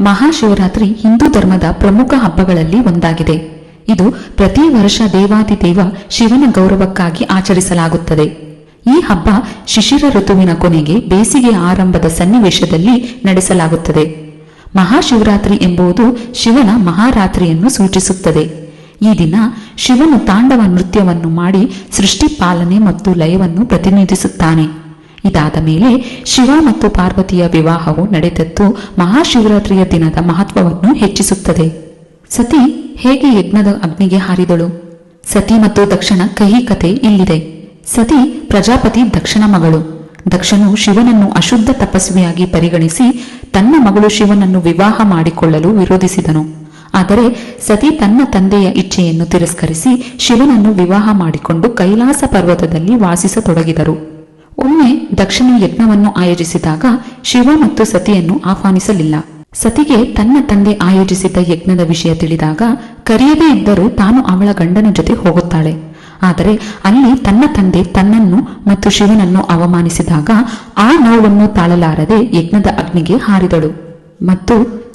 ಮಹಾಶಿವರಾತ್ರಿ ಹಿಂದೂ ಧರ್ಮದ ಪ್ರಮುಖ ಹಬ್ಬಗಳಲ್ಲಿ ಒಂದಾಗಿದೆ. ಇದು ಪ್ರತಿ ವರ್ಷ ದೇವಾದಿದೇವ ಶಿವನ ಗೌರವಕ್ಕಾಗಿ ಆಚರಿಸಲಾಗುತ್ತದೆ. ಈ ಹಬ್ಬ ಶಿಶಿರ ಋತುವಿನ ಕೊನೆಗೆ ಬೇಸಿಗೆ ಆರಂಭದ ಸನ್ನಿವೇಶದಲ್ಲಿ ನಡೆಸಲಾಗುತ್ತದೆ. ಮಹಾಶಿವರಾತ್ರಿ ಎಂಬುದು ಶಿವನ ಮಹಾರಾತ್ರಿಯನ್ನು ಸೂಚಿಸುತ್ತದೆ. ಈ ದಿನ ಶಿವನು ತಾಂಡವ ನೃತ್ಯವನ್ನು ಮಾಡಿ ಸೃಷ್ಟಿ ಪಾಲನೆ ಮತ್ತು ಲಯವನ್ನು ಪ್ರತಿನಿಧಿಸುತ್ತಾನೆ. ಇದಾದ ಮೇಲೆ ಶಿವ ಮತ್ತು ಪಾರ್ವತಿಯ ವಿವಾಹವು ನಡೆದದ್ದು ಮಹಾಶಿವರಾತ್ರಿಯ ದಿನದ ಮಹತ್ವವನ್ನು ಹೆಚ್ಚಿಸುತ್ತದೆ. ಸತಿ ಹೇಗೆ ಯಜ್ಞದ ಅಗ್ನಿಗೆ ಹಾರಿದಳು? ಸತಿ ಮತ್ತು ದಕ್ಷಣ ಕಹಿ ಕಥೆ ಇಲ್ಲಿದೆ. ಸತಿ ಪ್ರಜಾಪತಿ ದಕ್ಷನ ಮಗಳು. ದಕ್ಷನು ಶಿವನನ್ನು ಅಶುದ್ಧ ತಪಸ್ವಿಯಾಗಿ ಪರಿಗಣಿಸಿ ತನ್ನ ಮಗಳು ಶಿವನನ್ನು ವಿವಾಹ ಮಾಡಿಕೊಳ್ಳಲು ವಿರೋಧಿಸಿದನು. ಆದರೆ ಸತಿ ತನ್ನ ತಂದೆಯ ಇಚ್ಛೆಯನ್ನು ತಿರಸ್ಕರಿಸಿ ಶಿವನನ್ನು ವಿವಾಹ ಮಾಡಿಕೊಂಡು ಕೈಲಾಸ ಪರ್ವತದಲ್ಲಿ ವಾಸಿಸತೊಡಗಿದರು. ಒಮ್ಮೆ ದಕ್ಷಿಣ ಯಜ್ಞವನ್ನು ಆಯೋಜಿಸಿದಾಗ ಶಿವ ಮತ್ತು ಸತಿಯನ್ನು ಆಹ್ವಾನಿಸಲಿಲ್ಲ. ಸತಿಗೆ ತನ್ನ ತಂದೆ ಆಯೋಜಿಸಿದ್ದ ಯಜ್ಞದ ವಿಷಯ ತಿಳಿದಾಗ ಕರೆಯದೇ ಇದ್ದರೂ ತಾನು ಅವಳ ಗಂಡನ ಜೊತೆ ಹೋಗುತ್ತಾಳೆ. ಆದರೆ ಅಲ್ಲಿ ತನ್ನ ತಂದೆ ತನ್ನನ್ನು ಮತ್ತು ಶಿವನನ್ನು ಅವಮಾನಿಸಿದಾಗ ಆ ನೋವನ್ನು ತಾಳಲಾರದೆ ಯಜ್ಞದ ಅಗ್ನಿಗೆ ಹಾರಿದಳು. ಮತ್ತು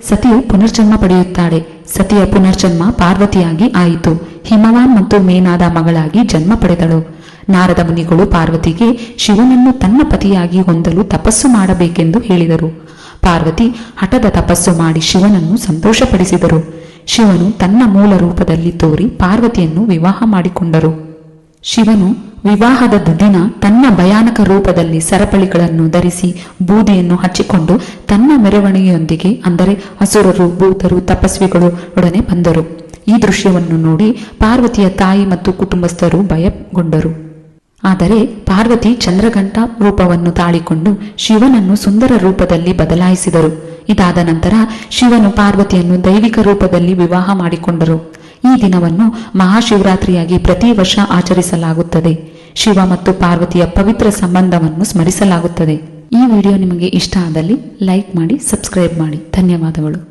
ಸತಿಯು ಪುನರ್ಜನ್ಮ ಪಡೆಯುತ್ತಾಳೆ. ಸತಿಯ ಪುನರ್ಜನ್ಮ ಪಾರ್ವತಿಯಾಗಿ ಆಯಿತು. ಹಿಮವಾನ್ ಮತ್ತು ಮೇನಾದ ಮಗಳಾಗಿ ಜನ್ಮ ಪಡೆದಳು. ನಾರದ ಮುನಿಗಳು ಪಾರ್ವತಿಗೆ ಶಿವನನ್ನು ತನ್ನ ಪತಿಯಾಗಿ ಹೊಂದಲು ತಪಸ್ಸು ಮಾಡಬೇಕೆಂದು ಹೇಳಿದರು. ಪಾರ್ವತಿ ಹಠದ ತಪಸ್ಸು ಮಾಡಿ ಶಿವನನ್ನು ಸಂತೋಷಪಡಿಸಿದರು. ಶಿವನು ತನ್ನ ಮೂಲ ರೂಪದಲ್ಲಿ ತೋರಿ ಪಾರ್ವತಿಯನ್ನು ವಿವಾಹ ಮಾಡಿಕೊಂಡರು. ಶಿವನು ವಿವಾಹದ ದಿನ ತನ್ನ ಭಯಾನಕ ರೂಪದಲ್ಲಿ ಸರಪಳಿಗಳನ್ನು ಧರಿಸಿ ಬೂದಿಯನ್ನು ಹಚ್ಚಿಕೊಂಡು ತನ್ನ ಮೆರವಣಿಗೆಯೊಂದಿಗೆ, ಅಂದರೆ ಅಸುರರು, ಭೂತರು, ತಪಸ್ವಿಗಳು ಒಡನೆ ಬಂದರು. ಈ ದೃಶ್ಯವನ್ನು ನೋಡಿ ಪಾರ್ವತಿಯ ತಾಯಿ ಮತ್ತು ಕುಟುಂಬಸ್ಥರು ಭಯಗೊಂಡರು. ಆದರೆ ಪಾರ್ವತಿ ಚಂದ್ರಘಂಟ ರೂಪವನ್ನು ತಾಳಿಕೊಂಡು ಶಿವನನ್ನು ಸುಂದರ ರೂಪದಲ್ಲಿ ಬದಲಾಯಿಸಿದರು. ಇದಾದ ನಂತರ ಶಿವನು ಪಾರ್ವತಿಯನ್ನು ದೈವಿಕ ರೂಪದಲ್ಲಿ ವಿವಾಹ ಮಾಡಿಕೊಂಡರು. ಈ ದಿನವನ್ನು ಮಹಾಶಿವರಾತ್ರಿಯಾಗಿ ಪ್ರತಿ ವರ್ಷ ಆಚರಿಸಲಾಗುತ್ತದೆ. ಶಿವ ಮತ್ತು ಪಾರ್ವತಿಯ ಪವಿತ್ರ ಸಂಬಂಧವನ್ನು ಸ್ಮರಿಸಲಾಗುತ್ತದೆ. ಈ ವಿಡಿಯೋ ನಿಮಗೆ ಇಷ್ಟ ಆದಲ್ಲಿ ಲೈಕ್ ಮಾಡಿ, ಸಬ್ಸ್ಕ್ರೈಬ್ ಮಾಡಿ. ಧನ್ಯವಾದಗಳು.